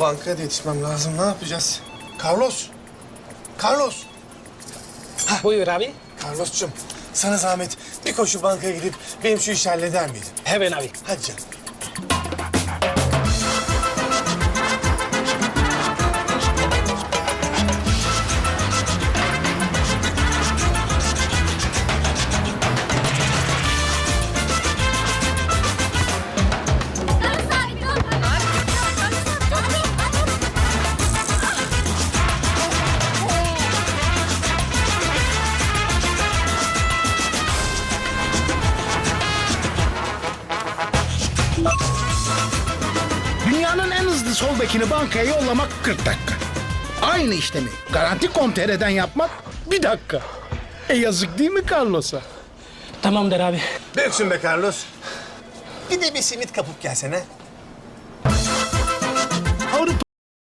bankaya da yetişmem lazım. Ne yapacağız? Carlos. Carlos. Buyur abi. Carlos'cum sana zahmet bir koşu bankaya gidip benim şu işi halleder miydin? Hemen abi. Hadi canım. Dünyanın en hızlı sol bekini bankaya yollamak 40 dakika. Aynı işlemi Garanti Komtere'den yapmak bir dakika. E yazık değil mi Carlos'a? Tamamdır abi. Döksün be Carlos. Bir de bir simit kapıp gelsene.